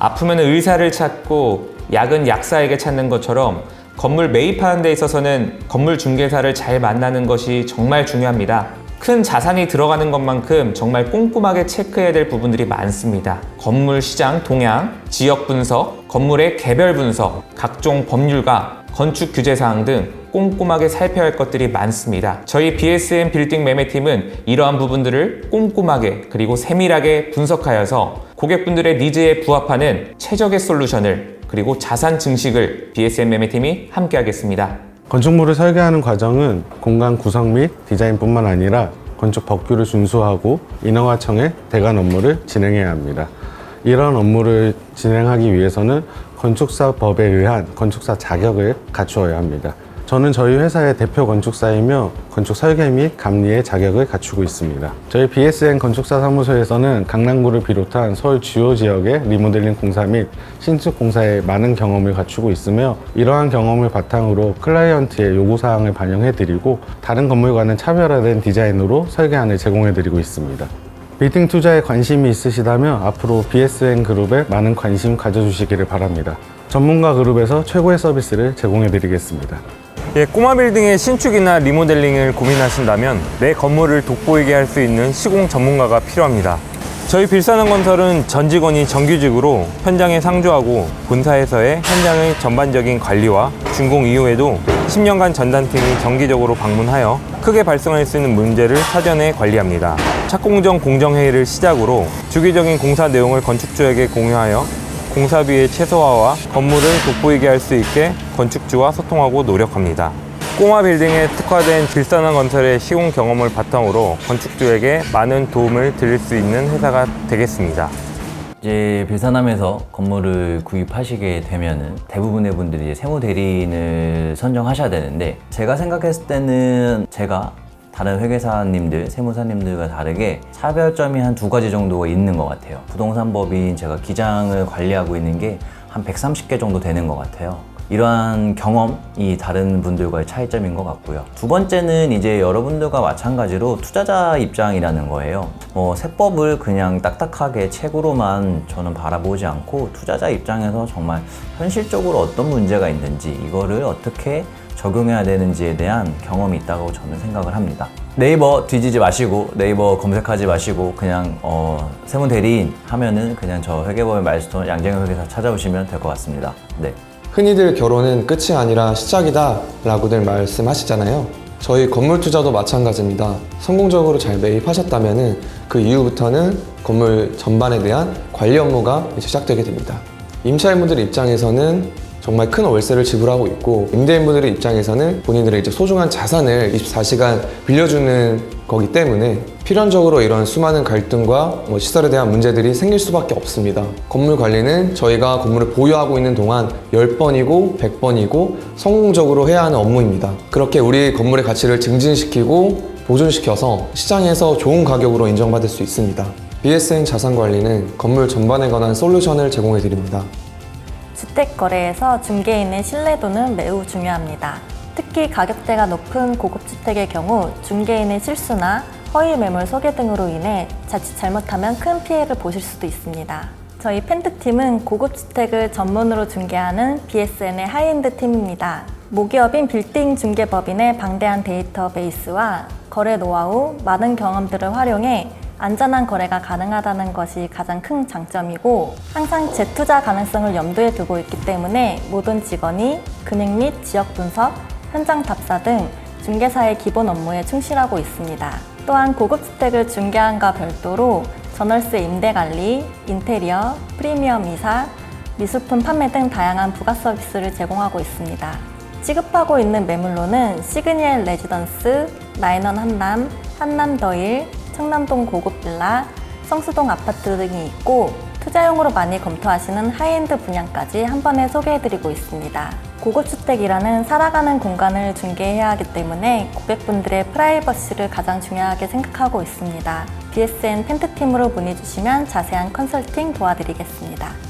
아프면 의사를 찾고 약은 약사에게 찾는 것처럼 건물 매입하는 데 있어서는 건물 중개사를 잘 만나는 것이 정말 중요합니다. 큰 자산이 들어가는 것만큼 정말 꼼꼼하게 체크해야 될 부분들이 많습니다. 건물 시장 동향, 지역 분석, 건물의 개별 분석, 각종 법률과 건축 규제 사항 등 꼼꼼하게 살펴야 할 것들이 많습니다. 저희 BSM 빌딩 매매팀은 이러한 부분들을 꼼꼼하게 그리고 세밀하게 분석하여서 고객분들의 니즈에 부합하는 최적의 솔루션을 그리고 자산 증식을 BSM 매매팀이 함께 하겠습니다. 건축물을 설계하는 과정은 공간 구성 및 디자인뿐만 아니라 건축 법규를 준수하고 인허가청의 대관 업무를 진행해야 합니다. 이런 업무를 진행하기 위해서는 건축사 법에 의한 건축사 자격을 갖추어야 합니다. 저는 저희 회사의 대표 건축사이며 건축 설계 및 감리의 자격을 갖추고 있습니다. 저희 BSN 건축사 사무소에서는 강남구를 비롯한 서울 주요 지역의 리모델링 공사 및 신축 공사에 많은 경험을 갖추고 있으며 이러한 경험을 바탕으로 클라이언트의 요구 사항을 반영해 드리고 다른 건물과는 차별화된 디자인으로 설계안을 제공해 드리고 있습니다. 빌딩 투자에 관심이 있으시다면 앞으로 BSN 그룹에 많은 관심 가져주시기를 바랍니다. 전문가 그룹에서 최고의 서비스를 제공해 드리겠습니다. 예, 꼬마 빌딩의 신축이나 리모델링을 고민하신다면 내 건물을 돋보이게 할 수 있는 시공 전문가가 필요합니다. 저희 빌사는 건설은 전 직원이 정규직으로 현장에 상주하고 본사에서의 현장의 전반적인 관리와 준공 이후에도 10년간 전담팀이 정기적으로 방문하여 크게 발생할 수 있는 문제를 사전에 관리합니다. 착공정 공정회의를 시작으로 주기적인 공사 내용을 건축주에게 공유하여 공사비의 최소화와 건물을 돋보이게 할 수 있게 건축주와 소통하고 노력합니다. 꼬마 빌딩에 특화된 빌산화 건설의 시공 경험을 바탕으로 건축주에게 많은 도움을 드릴 수 있는 회사가 되겠습니다. 이제 빌산함에서 건물을 구입하시게 되면은 대부분의 분들이 이제 세무 대리인을 선정하셔야 되는데 제가 생각했을 때는 제가 다른 회계사님들, 세무사님들과 다르게 차별점이 한 두 가지 정도가 있는 것 같아요. 부동산 법인 제가 기장을 관리하고 있는 게 한 130개 정도 되는 것 같아요. 이러한 경험이 다른 분들과의 차이점인 것 같고요. 두 번째는 이제 여러분들과 마찬가지로 투자자 입장이라는 거예요. 뭐 세법을 그냥 딱딱하게 책으로만 저는 바라보지 않고 투자자 입장에서 정말 현실적으로 어떤 문제가 있는지 이거를 어떻게 적용해야 되는지에 대한 경험이 있다고 저는 생각을 합니다. 네이버 뒤지지 마시고 네이버 검색하지 마시고 그냥 어, 세무 대리인 하면은 그냥 저 회계법인 마일스톤 양정현 회계사 찾아오시면 될 것 같습니다. 네. 흔히들 결혼은 끝이 아니라 시작이다 라고들 말씀하시잖아요. 저희 건물 투자도 마찬가지입니다. 성공적으로 잘 매입하셨다면 그 이후부터는 건물 전반에 대한 관리 업무가 시작되게 됩니다. 임차인분들 입장에서는 정말 큰 월세를 지불하고 있고 임대인분들의 입장에서는 본인들의 이제 소중한 자산을 24시간 빌려주는 거기 때문에 필연적으로 이런 수많은 갈등과 뭐 시설에 대한 문제들이 생길 수밖에 없습니다. 건물 관리는 저희가 건물을 보유하고 있는 동안 10번이고 100번이고 성공적으로 해야 하는 업무입니다. 그렇게 우리 건물의 가치를 증진시키고 보존시켜서 시장에서 좋은 가격으로 인정받을 수 있습니다. BSN 자산관리는 건물 전반에 관한 솔루션을 제공해 드립니다. 주택 거래에서 중개인의 신뢰도는 매우 중요합니다. 특히 가격대가 높은 고급 주택의 경우 중개인의 실수나 허위 매물 소개 등으로 인해 자칫 잘못하면 큰 피해를 보실 수도 있습니다. 저희 펜트팀은 고급 주택을 전문으로 중개하는 BSN의 하이엔드 팀입니다. 모기업인 빌딩 중개법인의 방대한 데이터베이스와 거래 노하우, 많은 경험들을 활용해 안전한 거래가 가능하다는 것이 가장 큰 장점이고 항상 재투자 가능성을 염두에 두고 있기 때문에 모든 직원이 금액 및 지역 분석, 현장 답사 등 중개사의 기본 업무에 충실하고 있습니다. 또한 고급 주택을 중개함과 별도로 전월세 임대 관리, 인테리어, 프리미엄 이사, 미술품 판매 등 다양한 부가 서비스를 제공하고 있습니다. 지급하고 있는 매물로는 시그니엘 레지던스, 나인원 한남, 한남 더일, 청남동 고급 빌라, 성수동 아파트 등이 있고 투자용으로 많이 검토하시는 하이엔드 분양까지 한 번에 소개해드리고 있습니다. 고급주택이라는 살아가는 공간을 중개해야 하기 때문에 고객분들의 프라이버시를 가장 중요하게 생각하고 있습니다. BSN 펜트팀으로 문의 주시면 자세한 컨설팅 도와드리겠습니다.